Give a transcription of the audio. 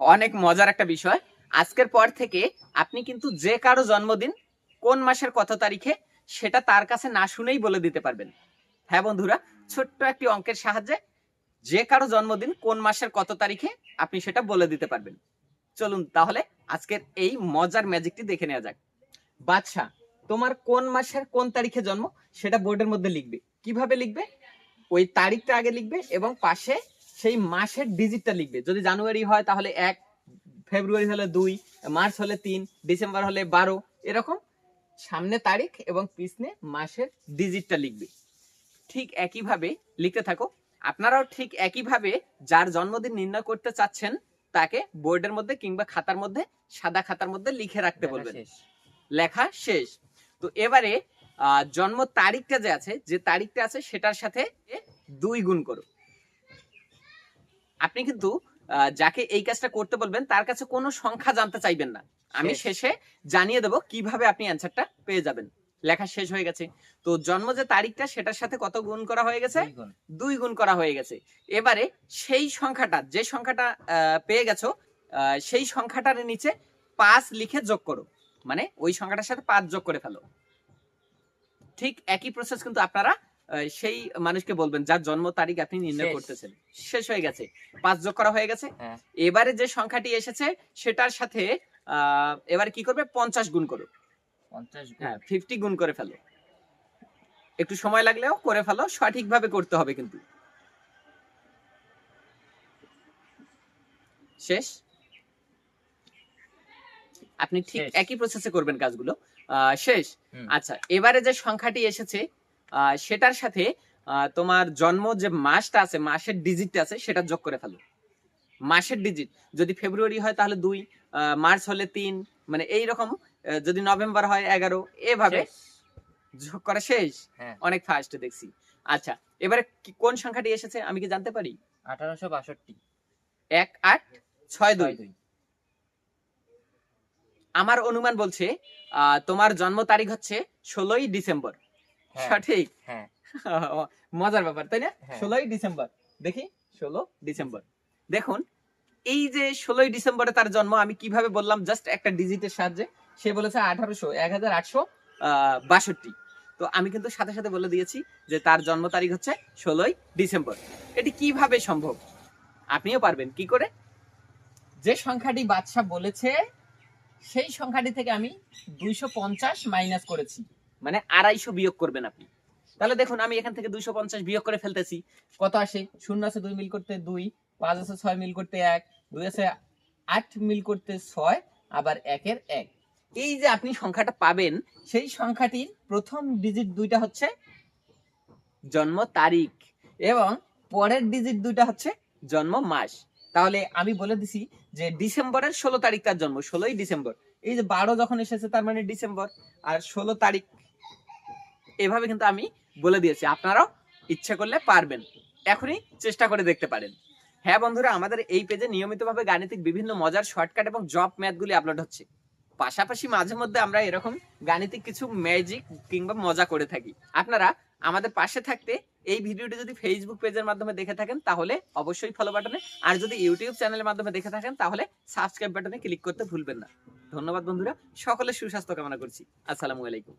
অনেক মজার একটা বিষয়। আজকের পর থেকে আপনি কিন্তু যে কারও জন্মদিন কোন মাসের কত তারিখে সেটা তার কাছে না শুনেই বলে দিতে পারবেন। হ্যাঁ বন্ধুরা, ছোট্ট একটি অঙ্কের সাহায্যে যে কারও জন্মদিন কোন মাসের কত তারিখে আপনি সেটা বলে দিতে পারবেন। চলুন তাহলে আজকের এই মজার ম্যাজিকটি দেখে নেওয়া যাক। বাদশা তোমার কোন মাসের কোন তারিখে জন্ম সেটা বোর্ডের মধ্যে লিখবে। কীভাবে লিখবে? ওই তারিখটা আগে লিখবে এবং পাশে সেই মাসের ডিজিটটা লিখবে। যদি জানুয়ারি হয় তাহলে এক ফেব্রুয়ারি হলে দুই মার্চ হলে তিন ডিসেম্বর হলে বারো এরকম সামনে তারিখ এবং পিছনে মাসের ডিজিটটা লিখবে। ঠিক একইভাবে লিখতে থাকো। আপনারাও ঠিক একইভাবে যার জন্মদিন নির্ণয় করতে চাচ্ছেন তাকে বোর্ডের মধ্যে কিংবা খাতার মধ্যে সাদা খাতার মধ্যে লিখে রাখতে বলবেন। লেখা শেষ। তো এবারে জন্ম তারিখটা যে আছে যে তারিখটা আছে সেটার সাথে দুই গুণ করো। আপনি কিন্তু যাকে এই কাজটা করতে বলবেন তার কাছে কোনো সংখ্যা জানতে চাইবেন না। আমি শেষে জানিয়ে দেব কীভাবে আপনি অ্যান্সারটা পেয়ে যাবেন। লেখা শেষ হয়ে গেছে। তো জন্ম যে তারিখটা সেটার সাথে কত গুণ করা হয়ে গেছে? দুই গুণ। করা হয়ে গেছে। এবারে সেই সংখ্যাটা যে সংখ্যাটা আহ, পেয়ে গেছো আহ, সেই সংখ্যাটার নিচে পাঁচ লিখে যোগ করো। মানে ওই সংখ্যাটার সাথে পাঁচ যোগ করে ফেলো। ঠিক একই প্রসেস কিন্তু আপনারা সেই মানুষকে বলবেন যার জন্ম তারিখ আপনি নির্ণয় করতেছেন। শেষ হয়ে গেছে। পাঁচ যোগ করা হয়ে গেছে। হ্যাঁ। এবারে যে সংখ্যাটি এসেছে সেটার সাথে এবারে কি করবে? পঞ্চাশ গুণ করো হ্যাঁ ফিফটি গুণ করে ফেলো। একটু সময় লাগলেও করে ফেলো সঠিকভাবে করতে হবে কিন্তু। শেষ? আপনি ঠিক একই প্রসেসে করবেন কাজগুলো। আহ, শেষ? আচ্ছা এবারে যে সংখ্যাটি এসেছে সেটার সাথে আহ, তোমার জন্ম যে মাসটা আছে মাসের ডিজিটটা আছে সেটা যোগ করে ফেলো। মাসের ডিজিট যদি ফেব্রুয়ারি হয় তাহলে দুই মার্চ হলে তিন মানে এই রকম যদি নভেম্বর হয় এগারো এভাবে। যোগ করা শেষ। হ্যাঁ। অনেক ফাস্ট দেখছি। আচ্ছা এবারে কোন সংখ্যাটি এসেছে আমি কি জানতে পারি? আঠারোশো বাষট্টি। এক আট ছয় দুই। দুই। আমার অনুমান বলছে আহ, তোমার জন্ম তারিখ হচ্ছে ষোলোই ডিসেম্বর। সঠিক। হ্যাঁ। মজার ব্যাপার তাই না? হ্যাঁ। ষোলোই ডিসেম্বর। দেখি ষোলো ডিসেম্বর। দেখুন এই যে ষোলোই ডিসেম্বরে তার জন্ম আমি কীভাবে বললাম জাস্ট একটা ডিজিটের সাহায্যে সে বলেছে আঠারোশো এক হাজার আটশো বাষট্টি। তো আমি কিন্তু সাথে সাথে বলে দিয়েছি যে তার জন্ম তারিখ হচ্ছে ষোলোই ডিসেম্বর। এটি কীভাবে সম্ভব? আপনিও পারবেন কি করে? যে সংখ্যাটি বাদশাহ বলেছে সেই সংখ্যাটি থেকে আমি দুইশো পঞ্চাশ মাইনাস করেছি। মানে আড়াইশো বিয়োগ করবেন আপনি। তাহলে দেখুন, আমি এখান থেকে দুইশো পঞ্চাশ বিয়োগ করে ফেলতেছি। কত আসে? শূন্য আছে দুই মিল করতে দুই, পাঁচ আছে ছয় মিল করতে এক, দুই আছে আট মিল করতে ছয়, আবার একের এক। এই যে আপনি সংখ্যাটা পাবেন, সেই সংখ্যাটির প্রথম ডিজিট দুইটা হচ্ছে জন্ম তারিখ এবং পরের ডিজিট দুইটা হচ্ছে জন্ম মাস। তাহলে আমি বলে দিছি যে ডিসেম্বরের ষোলো তারিখ তার জন্ম, ষোলোই ডিসেম্বর। এই যে বারো যখন এসেছে তার মানে ডিসেম্বর, আর ষোলো তারিখ এভাবে কিন্তু আমি বলে দিয়েছি। আপনারাও ইচ্ছে করলে পারবেন। এখনই চেষ্টা করে দেখতে পারেন। হ্যাঁ বন্ধুরা, আমাদের এই পেজে নিয়মিতভাবে গাণিতিক বিভিন্ন মজার শর্টকাট এবং জব ম্যাথগুলি আপলোড হচ্ছে। পাশাপাশি মাঝে মধ্যে আমরা এরকম গাণিতিক কিছু ম্যাজিক কিংবা মজা করে থাকি। আপনারা আমাদের পাশে থাকতে এই ভিডিওটি যদি ফেসবুক পেজের মাধ্যমে দেখে থাকেন, তাহলে অবশ্যই ফলো বাটনে আর যদি ইউটিউব চ্যানেলের মাধ্যমে দেখে থাকেন, তাহলে সাবস্ক্রাইব বাটনে ক্লিক করতে ভুলবেন না। ধন্যবাদ বন্ধুরা, সকলের সুস্বাস্থ্য কামনা করছি। আসসালামু আলাইকুম।